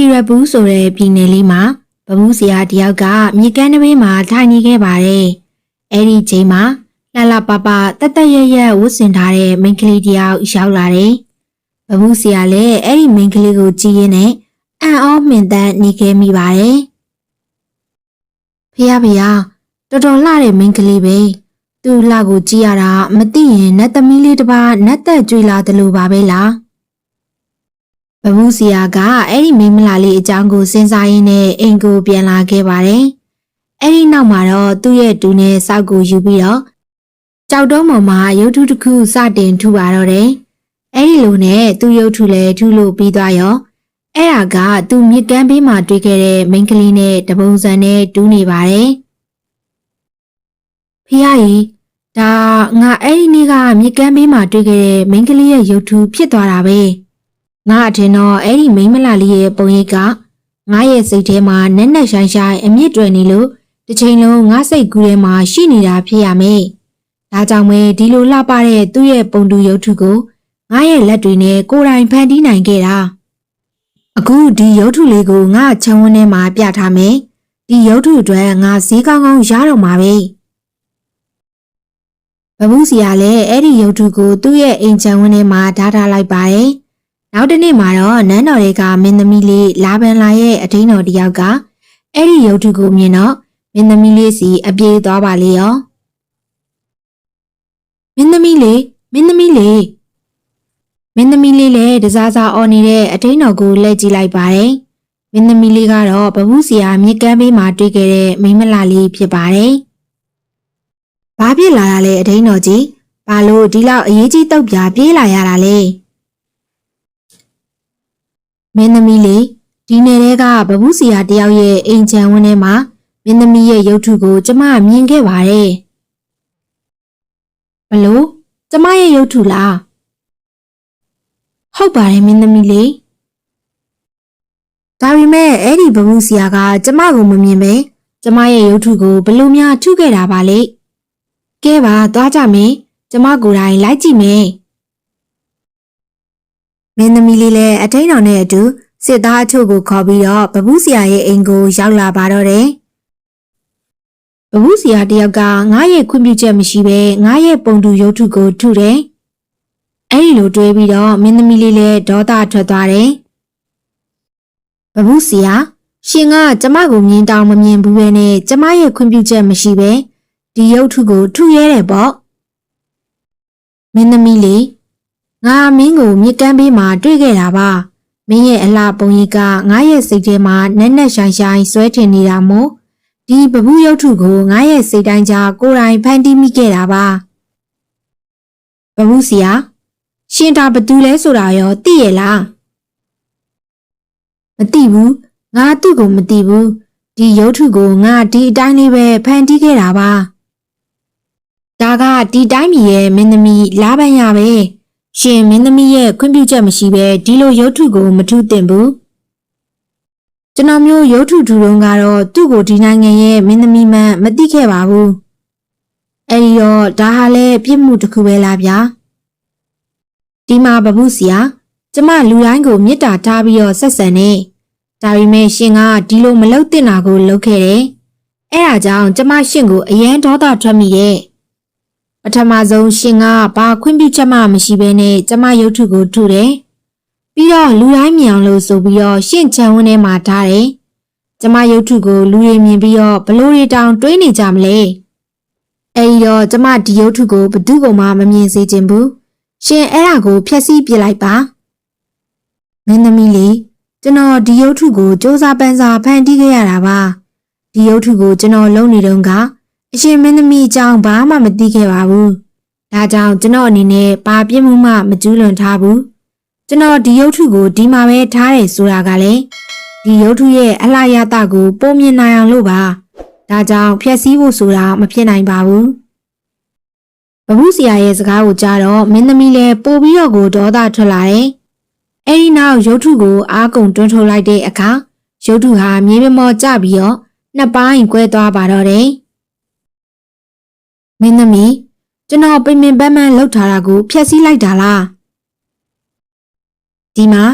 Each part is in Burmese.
ီရဘူးဆိုတဲ့ပြည်နယ်လေးမှာဗမှုစရာတယောက်ကမြေကမ်းတစ်ဘေးမှာထိုင်နေခဲ့ပါတယ်။အဲ့ဒီချိန်မှာလှလှပပတက်တက်ရရက်ဝတ်ဆင်ထားတဲ့မိန်းကလေးတယောက်ရောက်လာတယ်။ဗမှုစရာလည်းအဲ့ဒီမိန်းကလေးကိုကြည့်ရင်းနဲ့အံ့ဩမှင်သက်နေခဲ့မိပါတယ်။ဖះဖះတော်တော်လှတဲ့မိန်းကလေးပဲ။သူ့လှကိုကြည့်ရတာမသိရင်နတ်သမီးလေးတစ်ပါးနတ်သက်ကြွေလာတယ်လို့ပါပဲလား။ ဘဝစီယာကအဲ့ဒီမိန်းမလာလေးအကြောင်းကိုစဉ်းစားရင်းနဲ့အိမ်ကိုပြန်လာခဲ့ပါတယ်။အဲ့ဒီနောက်မှာတော့သူ့ရဲ့တူနဲ့စောက်ကိုယူပြီးတော့ကြောက်တုံးပေါ်မှာရုပ်ထုတစ်ခုစတင်ထူပါတော့တယ်။အဲ့ဒီလိုနဲ့သူ့ရုပ်ထုလည်းထူလို့ပြီးသွားရောအဲ့ဒါကသူ့မြစ်ကမ်းဘေးမှာတွေ့ခဲ့တဲ့မိန်းကလေးနဲ့တပုံစံနဲ့တူးနေပါတယ်။ဖះကြီးဒါငါအဲ့ဒီနေ့ကမြစ်ကမ်းဘေးမှာတွေ့ခဲ့တဲ့မိန်းကလေးရဲ့ရုပ်ထုဖြစ်သွားတာပဲ။ ငါအထင်တော့အဲ့ဒီမိန်းမလာလေးရဲ့ပုံရိပ်ကငါရဲ့စိတ်ထဲမှာနက်နက်ရှိုင်းရှိုင်းအမြင့်တွယ်နေလို့တစ်ချိန်လုံးငါစိတ်ကူးထဲမှာရှိနေတာဖြစ်ရမယ်။ဒါကြောင့်ပဲဒီလိုလှပတဲ့သူ့ရဲ့ပုံတူရုပ်ထုကိုငါရဲ့လက်တွေနဲ့ကိုယ်တိုင်ဖန်တီးနိုင်ခဲ့တာ။အခုဒီရုပ်ထုလေးကိုငါချံဝန်းထဲမှာပြထားမယ်။ဒီရုပ်ထုအတွက်ငါဈေးကောင်းကောင်းရတော့မှာပဲ။ဘဘူးစီကလည်းအဲ့ဒီရုပ်ထုကိုသူ့ရဲ့အိမ်ချံဝန်းထဲမှာဓာထားလိုက်ပါတယ်။ နောက်တစ်နေ့မှာတော့နန်းတော်တွေကမင်းသမီးလေးလာပန်လာရဲ့အထင်းတော်တယောက်ကအဲ့ဒီရုပ်ထုကိုမြင်တော့မင်းသမီးလေးစီအပြေးသွားပါလေရော။မင်းသမီးလေးမင်းသမီးလေးမင်းသမီးလေးလည်းတစားစားအော်နေတဲ့အထင်းတော်ကိုလှည့်ကြည့်လိုက်ပါတယ်။မင်းသမီးလေးကတော့ဘဘူးစီကမြေကမ်းဘေးမှာတွေ့ခဲ့တဲ့မိန်းမလာလေးဖြစ်ပါတယ်။ဘာဖြစ်လာတာလဲအဒိန်းတော်ကြီးဘာလို့ဒီလောက်အရေးကြီးတုတ်ပြပြေးလာရတာလဲ မင်းသမီးလေးဒီနယ်တဲကဘဘူးစီယာတယောက်ရဲ့အိမ်ချံဝင်းထဲမှာမင်းသမီးရဲ့ရုပ်ထုကို ကျမမြင်ခဲ့ပါတယ်ဘလို့ကျမရဲ့ရုပ်ထုလားဟုတ်ပါတယ်မင်းသမီးလေးဒါပေမဲ့အဲ့ဒီဘဘူးစီယာက ကျမကိုမမြင်ပဲကျမရဲ့ရုပ်ထုကိုဘလို့များထုခဲ့တာပါလဲကဲပါသွားကြမယ်ကျမကိုယ်တိုင်လိုက်ကြည့်မယ် မင်းသမီးလေးလည်းအထိန်တော်နဲ့အတူစစ်သားအချို့ကိုခေါ်ပြီးတော့ဘဘူးဆရာရဲ့အိမ်ကိုရောက်လာပါတော့တယ်ဘဘူးဆရာတယောက်ကငါရဲ့ခွင့်ပြုချက်မရှိဘဲငါရဲ့ပုံတူရုပ်ထုကိုထုတယ်အဲ့ဒီလိုတွေးပြီးတော့မင်းသမီးလေးလည်းဒေါသထွက်သွားတယ်ဘဘူးဆရာရှင်ကကျမကိုမြင်တောင်မမြင်ဘူးပဲနဲ့ကျမရဲ့ခွင့်ပြုချက်မရှိဘဲဒီရုပ်ထုကိုထုရဲတယ်ပေါ့မင်းသမီးလေး ငါမင်းကိုမြစ်ကမ်းဘေးမှာတွေ့ခဲ့တာပါမင်းရဲ့အလှပုံရိပ်ကငါရဲ့စိတ်ထဲမှာနက်နက်ရှိုင်းရှိုင်းဆွဲထင်နေတာမို့ဒီပပူးရုပ်ထုကိုငါရဲ့စိတ်တိုင်းကြားကိုယ်တိုင်ဖန်တီးမိခဲ့တာပါပပူးစီယာရှင်တာဘသူလဲဆိုတာရောသိရဲ့လားမသိဘူးငါသူ့ကိုမသိဘူးဒီရုပ်ထုကိုငါဒီအတိုင်းလေးပဲဖန်တီးခဲ့တာပါဒါကဒီတိုင်းပြည်ရဲ့မင်းသမီးလာပန်းရပဲ ရှင်မင်းသမီးရဲ့ခွင့်ပြုချက်မရှိပဲဒီလိုရုပ်ထုကိုမထုသင့်ဘူးကျွန်တော်မျိုးရုပ်ထုထူတုံးကတော့သူ့ကိုဒီနိုင်ငံရဲ့မင်းသမီးမှန်မသိခဲ့ပါဘူးအဲ့ဒီတော့ဒါဟာလည်းပြစ်မှုတစ်ခုပဲလားဗျာဒီမှာဘဘူးစီယာကျမလူတိုင်းကိုမေတ္တာထားပြီးတော့ဆက်ဆံနေဒါပေမဲ့ရှင်ကဒီလိုမလုပ်သင့်တာကိုလုပ်ခဲ့တယ်အဲ့ဒါကြောင့်ကျမရှင်ကိုအယံဒေါသထွက်မိရဲ့ ပထမဆုံးရှင်ကဘာခွင့်ပြုချက်မှမရှိဘဲနဲ့ကျမရုပ်ထုကိုထုတယ်။ပြီးတော့လူတိုင်းမြင်အောင်လို့ဆိုပြီးတော့ရှင့်ချံဝင်းထဲမှာထားတယ်။ကျမရုပ်ထုကိုလူတွေမြင်ပြီးတော့ဘလို့တွေတောင်တွေးနေကြမလဲ။အဲဒီတော့ကျမဒီရုပ်ထုကိုဘသူ့ကမှမမြင်စေချင်ဘူး။ရှင်အဲ့ဒါကိုဖျက်ဆီးပစ်လိုက်ပါ။မင်းသမီးလေးကျွန်တော်ဒီရုပ်ထုကိုစ조사ပန်းစားဖန်တီးခဲ့ရတာပါ။ဒီရုပ်ထုကိုကျွန်တော်လုံနေတုန်းက အရှင်မင်းသမီးအကြောင်းဘာမှမသိခဲ့ပါဘူး။ဒါကြောင့်ကျွန်တော်အနေနဲ့ဘာပြစ်မှုမှမကျူးလွန်ထားဘူး။ကျွန်တော်ဒီရုပ်ထုကိုဒီမှာပဲထားတယ်ဆိုတာကလည်းဒီရုပ်ထုရဲ့အလှရတကိုပုံမြင်နိုင်အောင်လို့ပါ။ဒါကြောင့်ဖျက်ဆီးဖို့ဆိုတာမဖြစ်နိုင်ပါဘူး။ဘဘူးဆရာရဲ့စကားကိုကြားတော့မင်းသမီးလည်းပို့ပြီးတော့ကိုဒေါသထွက်လာတယ်။အဲဒီနောက်ရုပ်ထုကိုအားကုန်တွန်းထုတ်လိုက်တဲ့အခါရုပ်ထုဟာမြေပြင်ပေါ်ကျပြီးတော့နှစ်ပိုင်းကွဲသွားပါတော့တယ်။ မင်းသမီးကျွန်တော်ပိန်ပင်ပန်းပန်းလှုပ်ထားတာကိုဖျက်ဆီးလိုက်တာလားဒီမှာ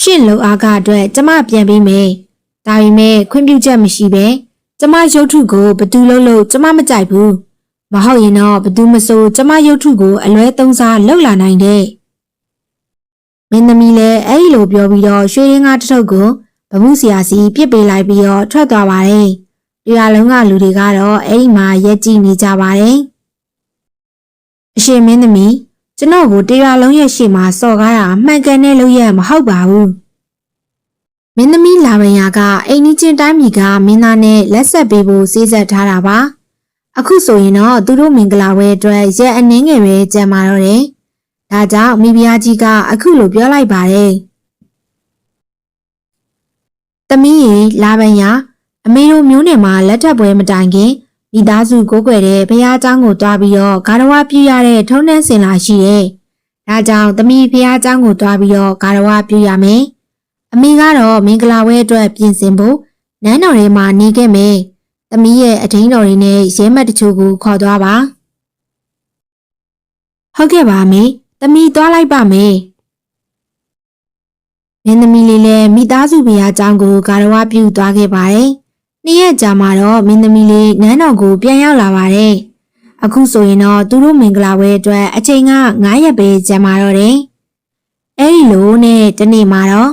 ရှင့်လုံအားကအတွက်ကျမပြန်ပေးမယ်ဒါပေမဲ့ခွင့်ပြုချက်မရှိပဲကျမရုပ်ထုကိုဘသူလုံးလို့ကျမမကြိုက်ဘူးမဟုတ်ရင်တော့ဘသူမဆိုကျမရုပ်ထုကိုအလွဲသုံးစားလောက်လာနိုင်တဲ့မင်းသမီးလည်းအဲ့ဒီလိုပြောပြီးတော့ရွှေရင်းကားတစ်ထုပ်ကိုဗမှုဆရာစီပြစ်ပေးလိုက်ပြီးတော့ထွက်သွားပါတယ်တရားလုံးကလူတွေကတော့အဲ့ဒီမှာရက်ကြည့်နေကြပါတယ် အရှင်မင်းသမီးကျွန်တော်ကိုတရားလုံးရဲ့ရှေ့မှာစော်ကားတာအမှန်ကန်တဲ့လို့ရမဟုတ်ပါဘူးမင်းသမီးလာမယာကအိမ်နီးချင်းတိုင်းပြည်ကမင်းသားနဲ့လက်ဆက်ပေးဖို့စီးစပ်ထားတာပါအခုဆိုရင်တော့သူတို့မင်္ဂလာပွဲအတွက်ရက်အနှင်းငယ်ပဲကြံပါတော့တယ်ဒါကြောင့်မိဖုရားကြီးကအခုလိုပြောလိုက်ပါတယ်သမီးရေလာပန်ရအမေတို့မျိုးနယ်မှာလက်ထပ်ပွဲမတိုင်ခင် မိသားစုကိုးကွယ်တဲ့ဘုရားကျောင်းကိုတွားပြီးတော့ဂါရဝပြုရတဲ့ထုံးတန်းစင်လာရှိတယ်။ဒါကြောင့်သမီးဘုရားကျောင်းကိုတွားပြီးတော့ဂါရဝပြုရမယ်။အမေကတော့မင်္ဂလာပွဲအတွက်ပြင်ဆင်ဖို့နန်းတော်ထဲမှာနေခဲ့မယ်။သမီးရဲ့အထင်းတော်တွေနဲ့ရဲမတ်တချို့ကိုခေါ်သွားပါ။ဟုတ်ကဲ့ပါမေ။သမီးသွားလိုက်ပါမယ်။မင်းသမီးလေးလည်းမိသားစုဘုရားကျောင်းကိုဂါရဝပြုသွားခဲ့ပါတယ်။ နေ့ရက်ကြာမှတော့မင်းသမီးလေးနန်းတော်ကိုပြန်ရောက်လာပါတယ်။အခုဆိုရင်တော့သူတို့မင်္ဂလာပွဲအတွက်အချိန်က9ရက်ပဲကြာမှတော့တယ်။အဲဒီလိုနဲ့တနေ့မှတော့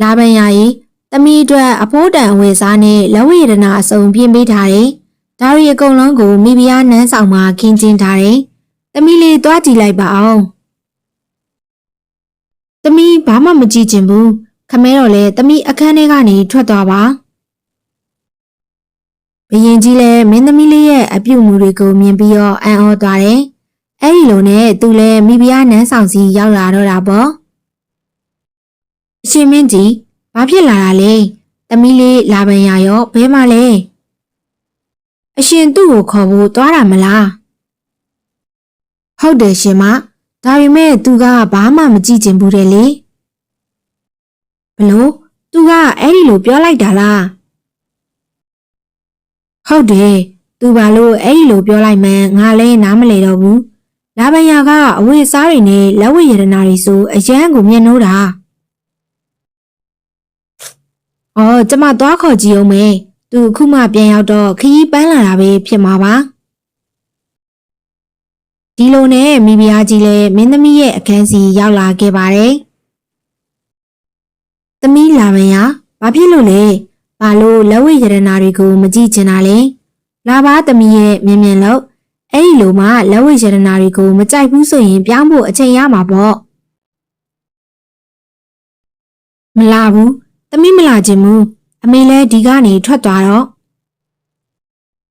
လာပန်ယာကြီးသမီးအတွက်အဖိုးတန်အဝယ်စားနဲ့လက်ဝဲရတနာအစုံပြင်ပေးထားတယ်။ဒါရီအကုန်လုံးကိုမိဖုရားနန်းဆောင်မှာခင်းကျင်းထားတယ်။သမီးလေးသွားကြည့်လိုက်ပါအောင်။သမီးဘာမှမကြည့်ချင်ဘူး။ ခမဲတော့လေသမီးအခန်းထဲကနေထွက်သွားပါ။ဘရင်ကြီးလည်းမင်းသမီးလေးရဲ့အပြုတ်မှုတွေကိုမြင်ပြီးတော့အံ့ဩသွားတယ်။အဲဒီလိုနဲ့သူလည်းမိဖုရားနန်းဆောင်စီရောက်လာတော့တာပေါ့။အရှင်မင်းကြီးဘာဖြစ်လာတာလဲ။သမီးလေးလာပန်ရရောဘဲမှလဲ။အရှင်သူ့ကိုခေါ်ဖို့သွားတာမလား။ဟုတ်တယ်ရှင်မ။ဒါပေမဲ့သူကဘာမှမကြည့်ချင်ဘူးတဲ့လေ။ ဘလို့သူကအဲ့ဒီလိုပြောလိုက်တာလား။ဟုတ်တယ်။သူဘာလို့အဲ့ဒီလိုပြောလိုက်မှန်းငါလည်းနားမလည်တော့ဘူး။လာပန်ရကအဝတ်အစားတွေနဲ့လက်ဝတ်ရတနာတွေဆိုအရန်ကိုမျက်နှိုးတာ။အော်ကျမသွားခေါ်ကြည့်အောင်မေ။သူအခုမှပြန်ရောက်တော့ခရီးပန်းလာတာပဲဖြစ်မှာပါ။ဒီလိုနဲ့မိဖုရားကြီးလည်းမင်းသမီးရဲ့အခန်းစီရောက်လာခဲ့ပါတယ်။ သမီးလာမရဘာဖြစ်လို့လဲ။ဘာလို့လက်ဝဲရတနာတွေကိုမကြည့်ချင်တာလဲ။လာပါသမီးရဲ့မြင်မြင်လို့အဲ့ဒီလိုမှလက်ဝဲရတနာတွေကိုမကြိုက်ဘူးဆိုရင်ပြောင်းဖို့အချိန်ရမှာပေါ့။မလာဘူး။သမီးမလာခြင်းဘူး။အမေလည်းဒီကနေထွက်သွားတော့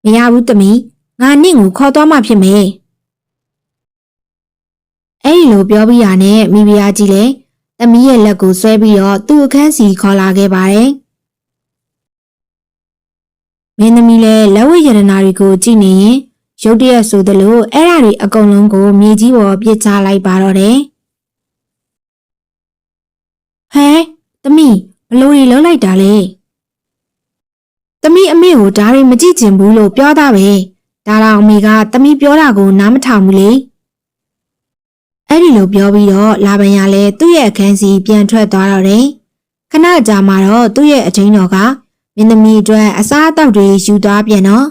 မရဘူးသမီး။ငါနင့်ကိုခေါ်သွားမှဖြစ်မယ်။အဲ့ဒီလိုပြောပြီးရနဲ့မိဖုရားကြီးလည်း သမီးရဲ့လက်ကိုဆွဲပြီးတော့သူ့အခန်းစီခေါ်လာခဲ့ပါတယ်။မင်းသမီးလည်းလက်ဝဲရတနာတွေကိုကြည့်နေရင်ရုတ်တရက်ဆိုသလိုအဲ့ဓာတွေအကုန်လုံးကိုမြေကြီးပေါ်ပြစ်ချလိုက်ပါတော့တယ်။ဟဲသမီးဘလို့တွေလုံးလိုက်တာလဲ။သမီးအမေကိုဒါတွေမကြည့်ချင်ဘူးလို့ပြောတာပဲ။ဒါတော့အမေကသမီးပြောတာကိုနားမထောင်ဘူးလေ။ အဲ့ဒီလိုပြောပြီးတော့လာပန်ရလည်းသူ့ရဲ့အခန်းစီပြန်ထွက်သွားတော့တယ်။ခဏကြာမှတော့သူ့ရဲ့အထင်းတော်ကမင်းသမီးအတွက်အစားအသောက်တွေယူသွားပြန်တော့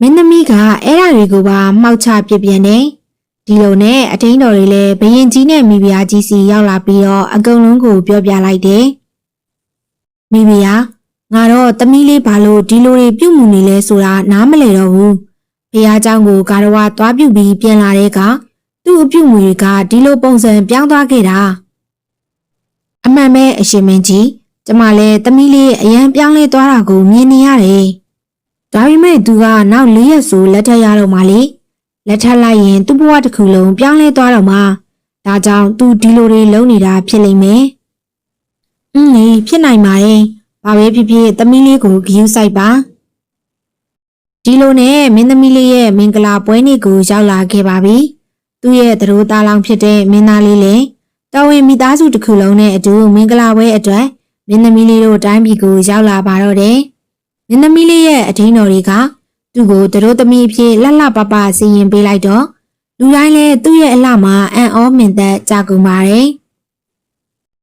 မင်းသမီးကအဲ့ဓာတွေကိုပါမှောက်ချပြစ်ပြန်တယ်။ဒီလိုနဲ့အထင်းတော်တွေလည်းဘရင်ကြီးနဲ့မိဖုရားကြီးစီရောက်လာပြီးတော့အကုန်လုံးကိုပြောပြလိုက်တယ်။မိဖုရားငါတော့တမီးလေးဘာလို့ဒီလိုတွေပြုတ်မှုနေလဲဆိုတာနားမလည်တော့ဘူး။ဖះเจ้าကိုကာရဝါသွားပြုတ်ပြီးပြန်လာတဲ့က သူ့အပြုတ်မှုတွေကဒီလိုပုံစံပြောင်းသွားခဲ့တာ။အမှန်ပဲအရှင်မင်းကြီးကျမလည်းတမီးလေးအရန်ပြောင်းလဲသွားတာကိုမြင်နေရတယ်။ဒါပေမဲ့သူကနောက်၄ရက်ဆိုလက်ထပ်ရတော့မှလေလက်ထပ်လိုက်ရင်သူ့ဘဝတစ်ခုလုံးပြောင်းလဲသွားတော့မှဒါကြောင့်သူဒီလိုတွေလုပ်နေတာဖြစ်လိမ့်မယ်။အင်းလေဖြစ်နိုင်ပါတယ်။ဘာပဲဖြစ်ဖြစ်သမီးလေးကိုဂရုစိုက်ပါ။ဒီလိုနဲ့မင်းသမီးလေးရဲ့မင်္ဂလာပွဲနေ့ကိုရောက်လာခဲ့ပါပြီ။ သူ့ရဲ့သတို့သားလောင်ဖြစ်တဲ့မင်းသားလေးလည်းတော်ဝင်မိသားစုတစ်ခုလုံးနဲ့အတူမင်္ဂလာပွဲအတွက်မင်းသမီးလေးတို့တိုင်းပြည်ကိုရောက်လာပါတော့တယ်။မင်းသမီးလေးရဲ့အထင်းတော်တွေကသူ့ကိုသတို့သမီးအဖြစ်လှလှပပစီရင်ပေးလိုက်တော့လူတိုင်းလည်းသူ့ရဲ့အလှမှာအံ့ဩမင်သက်ကြကုန်ပါတယ်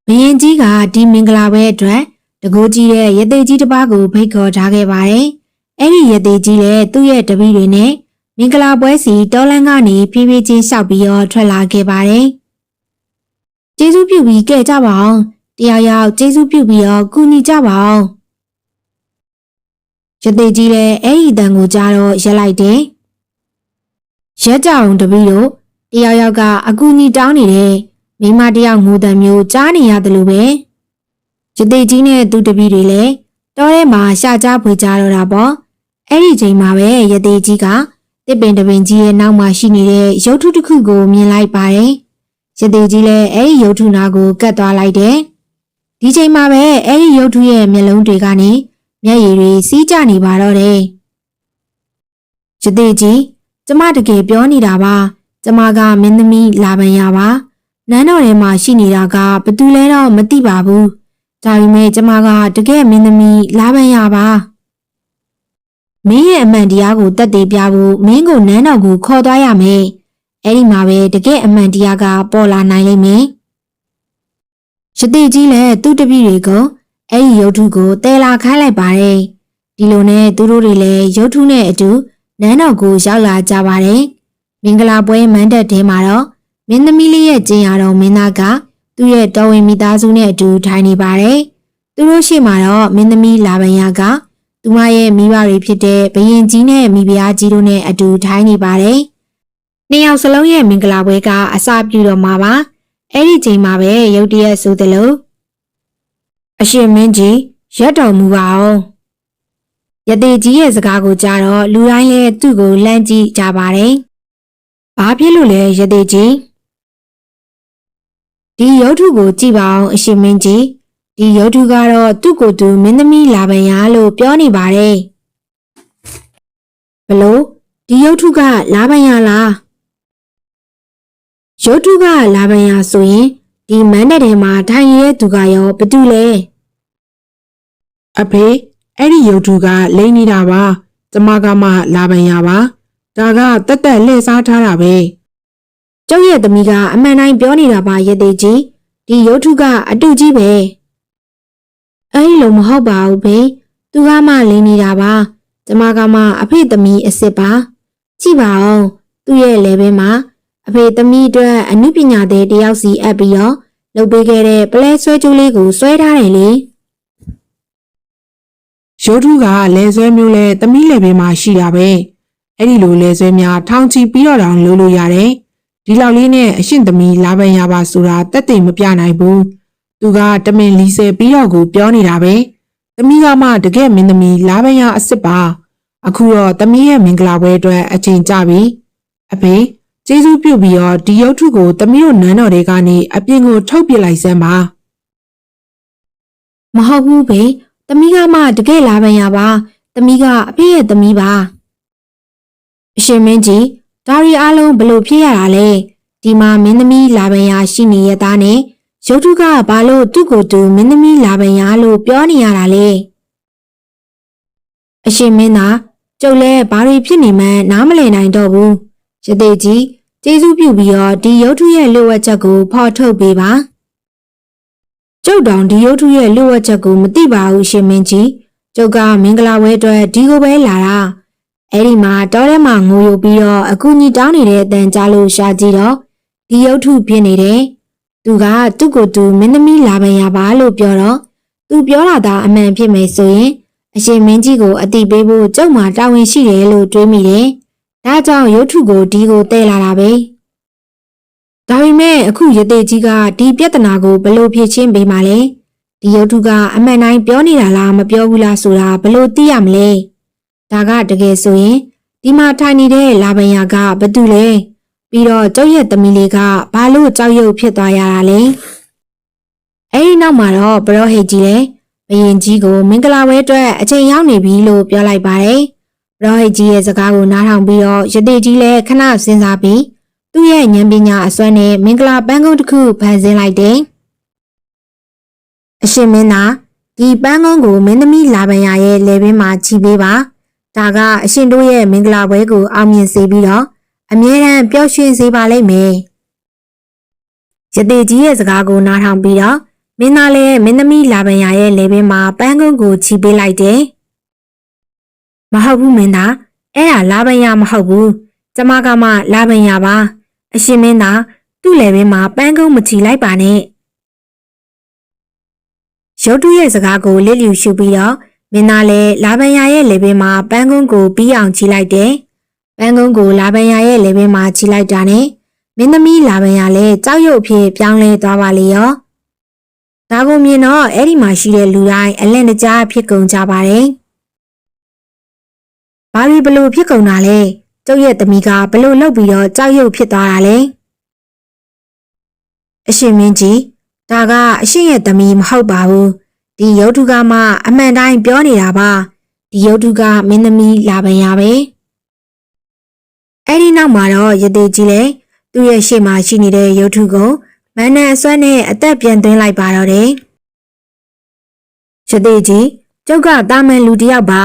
ဘရင်ကြီးကဒီမင်္ဂလာပွဲအတွက်တကူကြီးတဲ့ရသေးကြီးတစ်ပါးကိုဖိတ်ခေါ်ထားခဲ့ပါတယ်။အဲ့ဒီရသေးကြီးလည်းသူ့ရဲ့တပည့်တွေနဲ့ မင်္ဂလာပွဲစီတော်လန်ကနေဖြည်းဖြည်းချင်းလျှောက်ပြီးတော့ထွက်လာခဲ့ပါတယ်။ကျေးဇူးပြုပြီးကြဲကြပါအောင်။တယောက်ယောက်ကျေးဇူးပြုပြီးတော့ကူညီကြပါအောင်။ရသေးကြီးလည်းအဲ့ဒီတန်ကိုကြားတော့ရက်လိုက်တယ်။ရက်ကြအောင်တပည့်တို့တယောက်ယောက်ကအကူအညီတောင်းနေတဲ့မိန်းမတစ်ယောက်ငိုတံမျိုးကြားနေရတယ်လို့ပဲရသေးကြီးနဲ့သူတပည့်တွေလည်းတောထဲမှာရှာကြဖွေကြတော့တာပေါ့အဲ့ဒီချိန်မှာပဲရသေးကြီးက တစ်ပင်တပင်ကြီးရဲ့နောက်မှာရှိနေတဲ့ရုပ်ထုတစ်ခုကိုမြင်လိုက်ပါတယ်ရသေးကြီးလည်းအဲ့ဒီရုပ်ထုနာကိုကတ်သွားလိုက်တယ်ဒီချိန်မှာပဲအဲ့ဒီရုပ်ထုရဲ့မျက်လုံးတွေကနေမျက်ရည်တွေစီးကျနေပါတော့တယ်ရသေးကြီးကျမတကယ်ပြောနေတာပါကျမကမင်းသမီးလာပန်ရပါနန်းတော်ထဲမှာရှိနေတာကဘသူလဲတော့မသိပါဘူးဒါပေမဲ့ကျမကတကယ်မင်းသမီးလာပန်ရပါ မင်းရဲ့အမှန်တရားကိုတက်သေးပြဖို့မင်းကိုနန်းတော်ကိုခေါ်သွားရမယ်အဲ့ဒီမှာပဲတကယ်အမှန်တရားကပေါ်လာနိုင်လိမ့်မယ်ရတိကြီးလည်းသူ့တပည့်တွေကိုအဲ့ဒီရုပ်ထုကိုတဲလာခိုင်းလိုက်ပါတယ်ဒီလိုနဲ့သူတို့တွေလည်းရုပ်ထုနဲ့အတူနန်းတော်ကိုရောက်လာကြပါတယ်မင်္ဂလာပွဲမန်းတက်တဲမှာတော့မင်းသမီးလေးရဲ့ကျင်ရတော်မင်းသားကသူ့ရဲ့တော်ဝင်မိသားစုနဲ့အတူထိုင်နေပါတယ်သူတို့ရှိမှတော့မင်းသမီးလာပန်ရက သူမရဲ့မိဘတွေဖြစ်တဲ့ဘရင်ကြီးနဲ့မိဖုရားကြီးတို့နဲ့အတူထိုင်နေပါတယ်နှစ်ယောက်စလုံးရဲ့မင်္ဂလာပွဲကအစပြုတော့မှာပါအဲ့ဒီချိန်မှာပဲရုတ်တရက်ဆိုသလိုအရှင်မင်းကြီးရက်တော်မူပါအောင်ရသေးကြီးရဲ့စကားကိုကြားတော့လူတိုင်းလည်းသူ့ကိုလှမ်းကြည့်ကြပါတယ်။ဘာဖြစ်လို့လဲရသေးကြီးဒီရုပ်ထုကိုကြည့်ပါအောင်အရှင်မင်းကြီး ဒီရုပ်ထုကတော့သူ့ကိုယ်သူမင်းသမီးလာပန်ရလို့ပြောနေပါတယ်ဘလို့ဒီရုပ်ထုကလာပန်ရလားရုပ်ထုကလာပန်ရဆိုရင်ဒီမန်းတဲ့ထဲမှာထိုင်ရဲသူကရောဘာတူလဲအဖေအဲ့ဒီရုပ်ထုကလိမ့်နေတာပါကျမကမှလာပန်ရပါဒါကတက်တက်လှည့်စားထားတာပဲကျုပ်ရဲ့သမီးကအမှန်တိုင်းပြောနေတာပါရသေးကြီးဒီရုပ်ထုကအတူကြီးပဲ အဲ့ဒီလိုမဟုတ်ပါဘူးဘေသူကမှလင်းနေတာပါကျမကမှအဖေသမီးအစ်စ်ပါကြည့်ပါအောင်သူ့ရဲ့လေဘဲမှာအဖေသမီးအတွက်အမှုပညာသည်တယောက်စီအပ်ပြီးတော့လုပ်ပေးခဲ့တဲ့ပလဲဆွဲကျိုးလေးကိုဆွဲထားတယ်လေရုပ်ထုကလဲဆွဲမျိုးလဲသမီးလေပင်မှာရှိတာပဲအဲ့ဒီလိုလဲဆွဲများထောင်ချီပြီးတော့တောင်လုပ်လို့ရတယ်ဒီလောက်လေးနဲ့အရှင်သမီးလာပန်ရပါဆိုတာတက်သိမ့်မပြနိုင်ဘူး သူကတမင်လီဆယ်ပြီးတော့ကိုပြောနေတာပဲသမီးကမှတကယ်မင်းသမီးလာပန်ရအစ်စ်ပါအခုတော့သမီးရဲ့မင်္ဂလာပွဲအတွက်အချိန်ကြပြီအဖေကျေးဇူးပြုပြီးတော့ဒီရုပ်ထုကိုသမီးတို့နန်းတော်တွေကနေအပြင်ကိုထုတ်ပစ်လိုက်စမ်းပါမဟုတ်ဘူးဘေသမီးကမှတကယ်လာပန်ရပါသမီးကအဖေရဲ့သမီးပါအရှင်မင်းကြီးဒါရီအားလုံးဘလို့ဖြစ်ရတာလဲဒီမှာမင်းသမီးလာပန်ရရှိနေရသားနဲ့ ရုပ်ထုကဘာလို့သူ့ကိုယ်သူမင်းသမီးလာပန်ရလို့ပြောနေရတာလဲအရှင်မင်းသားကျုပ်လဲဘာတွေဖြစ်နေမှန်းနားမလည်နိုင်တော့ဘူးရသေးကြီးကျေးဇူးပြုပြီးတော့ဒီရုပ်ထုရဲ့လိုအပ်ချက်ကိုဖော်ထုတ်ပေးပါကျုပ်တောင်ဒီရုပ်ထုရဲ့လိုအပ်ချက်ကိုမသိပါဘူးရှင်မင်းကြီးကျုပ်ကမင်္ဂလာပွဲအတွက်ဒီကိုပဲလာတာအဲ့ဒီမှာတောထဲမှာငိုယိုပြီးတော့အကူကြီးတောင်းနေတဲ့အတန်ကြားလို့ရှာကြည့်တော့ဒီရုပ်ထုဖြစ်နေတယ် သူကသူ့ကိုယ်သူမင်းသမီးလာပန်ရပါလို့ပြောတော့သူပြောတာသာအမှန်ဖြစ်မယ်ဆိုရင်အရှင်မင်းကြီးကိုအတိပေးဖို့ကျုပ်မှာတာဝန်ရှိတယ်လို့တွေးမိတယ်ဒါကြောင့်ရုပ်ထုကိုဒီကိုတဲလာတာပဲဒါပေမဲ့အခုရသေးကြီးကဒီပြဿနာကိုဘယ်လို့ဖြေရှင်းပေးမှလဲဒီရုပ်ထုကအမှန်တိုင်းပြောနေတာလားမပြောဘူးလားဆိုတာဘယ်လို့သိရမလဲဒါကတကယ်ဆိုရင်ဒီမှာထိုင်နေတဲ့လာပန်ယာကဘာတူလဲ ပြီးတော့ကျောက်ရက်သမီးလေးကဘာလို့ကြောက်ရွံ့ဖြစ်သွားရတာလဲအဲဒီနောက်မှာတော့ဘရောဟိတ်ကြီးလည်းဘယင်ကြီးကိုမင်္ဂလာပွဲအတွက်အချိန်ရောက်နေပြီလို့ပြောလိုက်ပါတယ်ဘရောဟိတ်ကြီးရဲ့စကားကိုနားထောင်ပြီးတော့ရသေးကြီးလည်းခဏစဉ်းစားပြီးသူ့ရဲ့ဉာဏ်ပညာအစွမ်းနဲ့မင်္ဂလာပန်းကုန်းတစ်ခုဖန်ဆင်းလိုက်တယ်။အရှင်မင်းသားဒီပန်းကုန်းကိုမင်းသမီးလာပန်ရရဲ့လေဘင်းမှာခြိပေးပါ။ဒါကအရှင်တို့ရဲ့မင်္ဂလာပွဲကိုအောင်မြင်စေပြီးတော့ အမြဲတမ်းပျော်ရွှင်စေပါလိမ့်မယ်။ရသေးကြီးရဲ့စကားကိုနားထောင်ပြီးတော့မင်းသားလည်းမင်းသမီးလာပန်ရရဲ့လေပင်မှာပန်းကုန်းကိုချီပေးလိုက်တယ်မဟုတ်ဘူးမင်းသားအဲ့ဒါလာပန်ရမဟုတ်ဘူးကျမကမှလာပန်ရပါအရှင်မင်းသားသူ့လေပင်မှာပန်းကုန်းမချီလိုက်ပါနဲ့ရုတ်တုရဲ့စကားကိုလစ်လျူရှုပြီးတော့မင်းသားလည်းလာပန်ရရဲ့လေပင်မှာပန်းကုန်းကိုပြီးအောင်ချီလိုက်တယ် ပန်းကုန်းကိုလာပန်ရရဲ့လေပင်မှာချီလိုက်တာနဲ့မင်းသမီးလာပန်ရလည်းကြောက်ရွံ့ဖြစ်ပြောင်းလဲသွားပါလေရောဒါကိုမြင်တော့အဲ့ဒီမှာရှိတဲ့လူတိုင်းအလန့်တကြားဖြစ်ကုန်ကြပါတယ်။ဘာလို့ဘလို့ဖြစ်ကုန်တာလဲ။ကျုပ်ရဲ့သမီးကဘလို့လောက်ပြီးတော့ကြောက်ရွံ့ဖြစ်သွားတာလဲ။အရှင်မင်းကြီးဒါကအရှင်ရဲ့သမီးမဟုတ်ပါဘူး။ဒီရုပ်ထုကမှအမှန်တိုင်းပြောနေတာပါ။ဒီရုပ်ထုကမင်းသမီးလာပန်ရပဲ။ အဲ့ဒီနောက်မှာတော့ရသေးကြီးလည်းသူ့ရဲ့ရှေ့မှာရှိနေတဲ့ရုပ်ထုကိုမန်းနဲ့အစွမ်းနဲ့အသက်ပြန်သွင်းလိုက်ပါတော့တယ်။ရသေးကြီးကျုပ်ကတာမန်လူတစ်ယောက်ပါ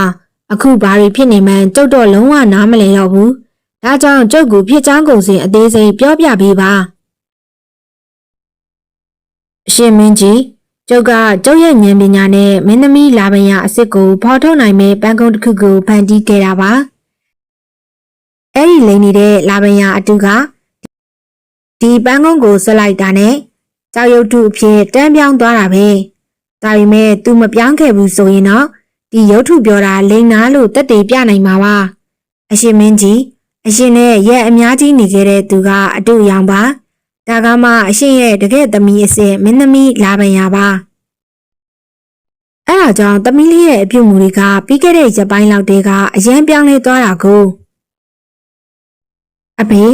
အခုဘာတွေဖြစ်နေမှန်းကျုပ်တော့လုံးဝနားမလည်တော့ဘူး။ဒါကြောင့်ကျုပ်ကိုဖြစ်ချောင်းကုန်စင်အသေးစိတ်ပြောပြပေးပါ။အရှင်မင်းကြီးကျုပ်ကကျုပ်ရဲ့ဉာဏ်ပညာနဲ့မင်းသမီးလာပင်ရအစ်စ်ကိုဖော်ထုတ်နိုင်မဲ့ပန်းကုန်းတစ်ခုကိုဖန်တီးခဲ့တာပါ။ အဲ့ဒီလိန်နေတဲ့လာပင်ရအတူကဒီပန်းကုန်းကိုဆွလိုက်တာနဲ့ကြောက်ရွံ့ထုအဖြစ်တန်းပြောင်းသွားတာပဲဒါပေမဲ့ तू မပြောင်းခဲ့ဘူးဆိုရင်တော့ဒီရုပ်ထုပြောတာလိန်နာလို့တက်တေပြနိုင်မှာပါအရှင်မင်းကြီးအရှင်နဲ့ရဲ့အများကြီးနေခဲ့တဲ့သူကအတူရောင်ပါဒါကမှအရှင်ရဲ့တကယ်သမီးအစ်စ်မင်းသမီးလာပန်ရပါအဲ့ဒါကြောင့်သမီးလေးရဲ့အပြုတ်မူတွေကပြီးခဲ့တဲ့ရက်ပိုင်းလောက်တည်းကအရန်ပြောင်းလဲသွားတာကို အဖေ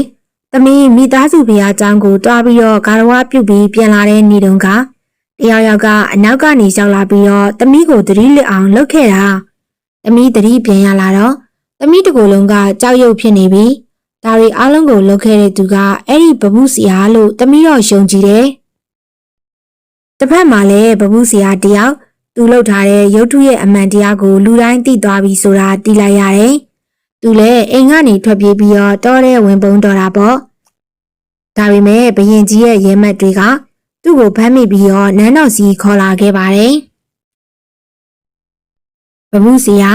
သမီးမိသားစုဘုရားကျောင်းကိုတွားပြီးတော့ဂါရဝပြုတ်ပြီးပြန်လာတဲ့နေ့တုန်းကတယောက်ယောက်ကအနောက်ကနေရောက်လာပြီးတော့သမီးကိုသတိလစ်အောင်လှုပ်ခဲ့တာသမီးသတိပြန်ရလာတော့သမီးတကူလုံးကကြောက်ရွံ့ဖြစ်နေပြီဒါတွေအားလုံးကိုလှုပ်ခဲ့တဲ့သူကအဲ့ဒီဘဘူးစီယာလို့သမီးတော့ယုံကြည်တယ်တစ်ဖက်မှာလည်းဘဘူးစီယာတယောက်သူလှုပ်ထားတဲ့ရုပ်ထုရဲ့အမှန်တရားကိုလူတိုင်းသိသွားပြီဆိုတာသိလိုက်ရတယ် သူလည်းအိမ်ကနေထွက်ပြေးပြီးတော့တောထဲဝင်ပုန်းတော်တာပေါ့ဒါပေမဲ့ဘရင်ကြီးရဲ့ရဲမက်တွေကသူ့ကိုဖမ်းမိပြီးတော့နန်းတော်စီခေါ်လာခဲ့ပါတယ်ဘဘူးစီယာ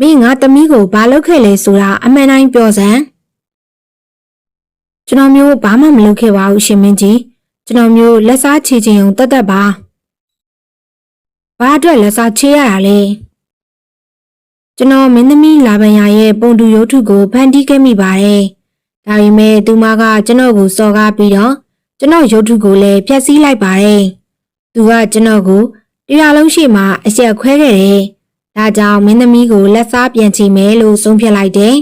မင်းငါသမီးကိုဘာလုပ်ခဲ့လဲဆိုတာအမှန်တိုင်းပြောစမ်းကျွန်တော်မျိုးဘာမှမလုပ်ခဲ့ပါဘူးရှင်မင်းကြီးကျွန်တော်မျိုးလက်စားချေချင်ုံတက်တက်ပါဘာအတွက်လက်စားချေရတာလဲ ကျွန်တော်မင်းသမီးလာပန်ရရဲ့ပုံတူရုပ်ထုကိုဖန်တီးခဲ့မိပါတယ်ဒါပေမဲ့သူမကကျွန်တော်ကိုစော်ကားပြီးတော့ကျွန်တော်ရုပ်ထုကိုလည်းဖျက်ဆီးလိုက်ပါတယ်သူကကျွန်တော်ကိုတရားလုံးရှိမှအဆက်ခွဲခဲ့တယ်ဒါကြောင့်မင်းသမီးကိုလက်စားပြန်ချမယ်လို့ဆုံးဖြတ်လိုက်တယ်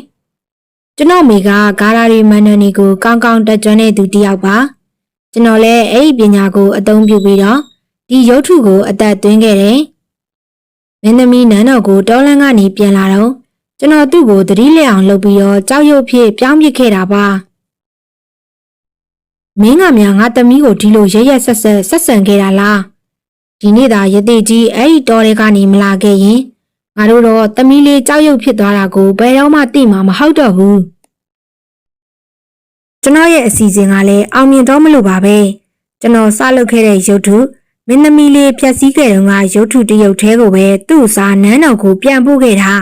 ကျွန်တော်မိကဂါရာရီမန်နနီကိုကောင်းကောင်းတက်ကြွတဲ့သူတစ်ယောက်ပါကျွန်တော်လည်းအဲ့ဒီပညာကိုအသုံးပြုပြီးတော့ဒီရုပ်ထုကိုအသက်သွင်းခဲ့တယ် မင်းသမီးနန်းတော်ကိုတောလန်းကနေပြန်လာတော့ကျွန်တော်သူ့ကိုသတိလစ်အောင်လုပ်ပြီးတော့ကြောက်ရွံ့ဖြစ်ပြောင်းပစ်ခဲ့တာပါမင်းကများငါသမီးကိုဒီလိုရရက်ဆက်ဆက်ဆက်ဆံခဲ့တာလားဒီနေ့သာရသေးကြီးအဲ့ဒီတော်တွေကနေမလာခဲ့ရင်ငါတို့တော့သမီးလေးကြောက်ရွံ့ဖြစ်သွားတာကိုဘယ်တော့မှသိမှာမဟုတ်တော့ဘူးကျွန်တော်ရဲ့အစီအစဉ်ကလည်းအောင်မြင်တော့မလို့ပါပဲကျွန်တော်စလုပ်ခဲ့တဲ့ရုပ်ထု မင်းသမီးလေးဖြတ်စည်းခဲ့တုန်းကရုပ်ထုတစ်ရုပ်သေးကိုပဲသူ့စားနန်းတော်ကိုပြန်ပို့ခဲ့တာ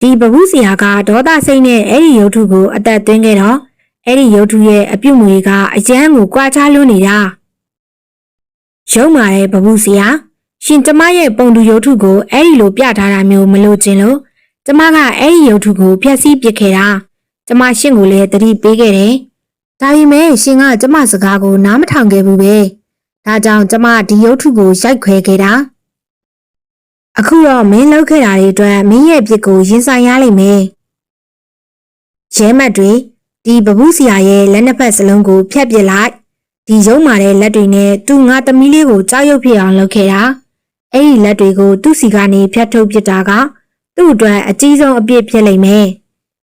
ဒီဘဘူးစီယာကဒေါသစိတ်နဲ့အဲ့ဒီရုပ်ထုကိုအသက်သွင်းခဲ့တော့အဲ့ဒီရုပ်ထုရဲ့အပြုတ်မွေကအကျန်းကိုကြွားချလွန်းနေတာရုံမာတဲ့ဘဘူးစီယာရှင်ကျမရဲ့ပုံတူရုပ်ထုကိုအဲ့ဒီလိုပြထားတာမျိုးမလို့ခြင်းလို့ကျမကအဲ့ဒီရုပ်ထုကိုဖျက်ဆီးပစ်ခဲ့တာကျမရှင်ကိုလည်းတတိပေးခဲ့တယ်ဒါပေမဲ့ရှင်ကကျမစကားကိုနားမထောင်ခဲ့ဘူးပဲ ဒါကြောင့်ကျမဒီရုပ်ထုကိုရိုက်ခွဲခဲ့တာအခုတော့မင်းလုပ်ခဲ့တာတွေအတွက်မင်းရဲ့ပြစ်ကိုရင်ဆိုင်ရလိမ့်မယ်ရဲမတ်တွေဒီဘဘူးစီယာရဲ့လက်နှစ်ဖက်စလုံးကိုဖျက်ပစ်လိုက်ဒီရုံမာတဲ့လက်တွေနဲ့သူ့ငါသမီးလေးကိုကြောက်ရွံ့ဖြစ်အောင်လုပ်ခဲ့တာအဲ့ဒီလက်တွေကိုသူ့စီကနေဖျက်ထုတ်ပစ်တာကသူ့အတွက်အကြီးဆုံးအပြစ်ဖြစ်လိမ့်မယ်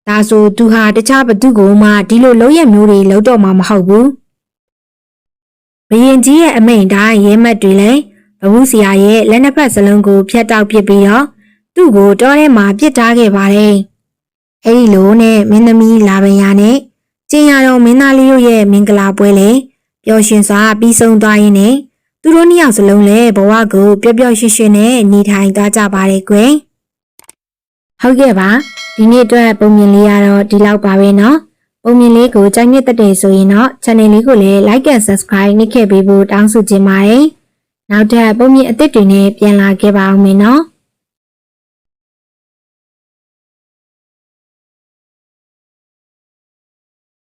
ဒါဆိုသူဟာတခြားဘသူကိုမှဒီလိုလုံးရမျိုးတွေလုပ်တော့မှာမဟုတ်ဘူး ဘရင်ကြီးရဲ့အမိန့်တိုင်းရဲမတ်တွေလည်းဘဘူးစီယာရဲ့လက်နှစ်ဖက်စလုံးကိုဖျက်တောက်ပစ်ပြီးတော့သူ့ကိုတောထဲမှာပစ်ထားခဲ့ပါတယ်အဲ့ဒီလိုနဲ့မင်းသမီးလာပင်ရနဲ့ကျင်ရတော်မင်းသားလေးတို့ရဲ့မင်္ဂလာပွဲလေပျော်ရွှင်စွာပြီးဆုံးသွားရင်းနဲ့ သူတို့နှစ်ယောက်စလုံးလည်းဘဝကိုပျော်ပျော်ရွှင်ရွှင်နဲ့နေထိုင်သွားကြပါတယ်ကွယ်ဟုတ်ကဲ့ပါဒီနေ့အတွက်ပုံမြင်လေးကတော့ဒီလောက်ပါပဲเนาะ ပုံမြင်လေးကိုကြိုက်နှစ်တဲ့ဆိုရင်တော့ channel လေးကိုလည်း like and subscribe နှိပ်ခဲ့ပေးဖို့တောင်းဆိုချင်ပါတယ်။နောက်ထပ်ပုံမြင်အသစ်တွေနဲ့ပြန်လာခဲ့ပါအောင်မယ်နော်။